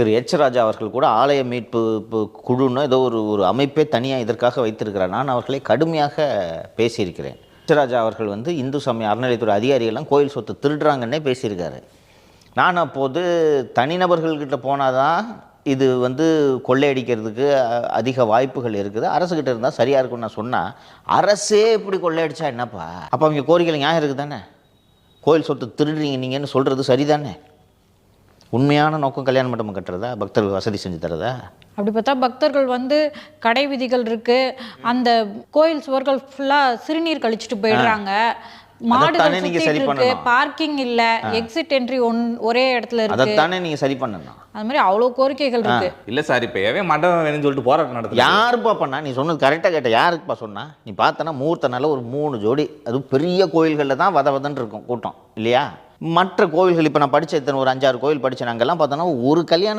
திரு H ராஜா அவர்கள் கூட ஆலய மீட்பு பு- குழுன்னு ஏதோ ஒரு ஒரு அமைப்பே தனியாக இதற்காக வைத்திருக்கிறார். நான் அவர்களை கடுமையாக பேசியிருக்கிறேன். எச் ராஜா அவர்கள் வந்து இந்து சமய அறநிலையத்துறை அதிகாரிகள்லாம் கோயில் சொத்து திருடுறாங்கன்னே பேசியிருக்காரு. நான் அப்போது தனிநபர்கள்கிட்ட போனால் தான் இது வந்து கொள்ளையடிக்கிறதுக்கு அ- அதிக வாய்ப்புகள் இருக்குது. அரசுகிட்ட இருந்தால் சரியாக இருக்கும்னு நான் சொன்னால் அரசே இப்படி கொள்ளையடிச்சா என்னப்பா? அப்போ அவங்க கோரிக்கையில் நியாயம் இருக்குது தானே கோயில் சொத்து திருடுறீங்க நீங்கன்னு சொல்கிறது சரிதானே? உண்மையான நோக்கம் கல்யாண மண்டபம் கட்டுறதா? பக்தர்கள் வசதி செஞ்சு தரதா அப்படி பார்த்தா பக்தர்கள் வந்து கடை விதிகள் இருக்கு. அந்த கோயில் சுவர்கள் ஃபுல்லா சிறுநீர் கழிச்சிட்டு போயிடுறாங்க. மாடுகள் நீங்க சுத்திட்டு இருக்கு. பார்க்கிங் இல்ல. எக்ஸிட் என்ட்ரி ஒன் ஒரே இடத்துல இருக்கு. அதைத்தானே நீங்கள் சரி பண்ணணும். அது மாதிரி அவ்வளோ கோரிக்கைகள் இருக்கு. இல்ல சார் இப்ப எவன் மண்டபம் வேணும்னு சொல்லிட்டு போராட்டம் நடத்துறாங்க? யாருப்பா பண்ணா? நீ சொன்னது கரெக்டாக கேட்ட யாருக்குப்பா சொன்னா? நீ பார்த்தனா முகூர்த்த ஒரு மூணு ஜோடி அது பெரிய கோயில்களில் தான் வத வதன்னு இருக்கும் கூட்டம். இல்லையா? மற்ற கோவில்கள் இப்போ நான் படித்த இத்தனை ஒரு அஞ்சாறு கோவில் படித்தேன் அங்கெல்லாம் பார்த்தோன்னா ஒரு கல்யாணம்